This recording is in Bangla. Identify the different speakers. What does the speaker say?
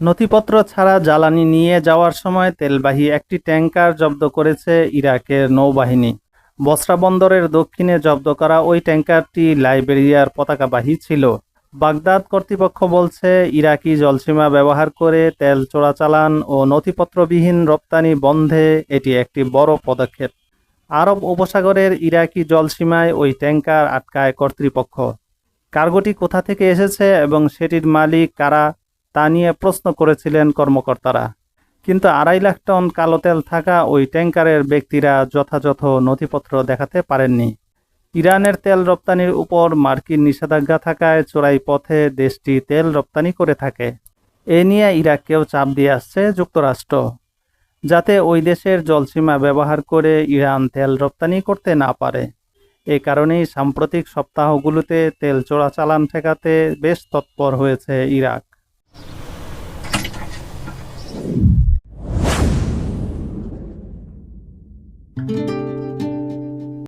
Speaker 1: নথিপত্র ছাড়া জ্বালানি নিয়ে যাওয়ার সময় তেলবাহী একটি ট্যাঙ্কার জব্দ করেছে ইরাকের নৌবাহিনী। বসরা বন্দরের দক্ষিণে জব্দ করা ওই ট্যাঙ্কারটি লাইবেরিয়ার পতাকাবাহী ছিল। বাগদাদ কর্তৃপক্ষ বলছে, ইরাকি জলসীমা ব্যবহার করে তেল চোরাচালান ও নথিপত্রবিহীন রপ্তানি বন্ধে এটি একটি বড় পদক্ষেপ। আরব উপসাগরের ইরাকি জলসীমায় ওই ট্যাঙ্কার আটকায় কর্তৃপক্ষ। কার্গোটি কোথা থেকে এসেছে এবং সেটির মালিক কারা? তা নিয়ে প্রশ্ন করেছিলেন কর্মকর্তারা। কিন্তু আড়াই লাখ টন কালো তেল থাকা ওই ট্যাঙ্কারের ব্যক্তিরা যথাযথ নথিপত্র দেখাতে পারেননি। ইরানের তেল রপ্তানির উপর মার্কিন নিষেধাজ্ঞা থাকায় চোরাই পথে দেশটি তেল রপ্তানি করে থাকে। এ নিয়ে ইরাককেও চাপ দিয়ে আসছে যুক্তরাষ্ট্র। যাতে ওই দেশের জলসীমা ব্যবহার করে ইরান তেল রপ্তানি করতে না পারে। এ কারণেই সাম্প্রতিক সপ্তাহগুলোতে তেল চোরাচালান ঠেকাতে বেশ তৎপর হয়েছে ইরাক।
Speaker 2: Thank you.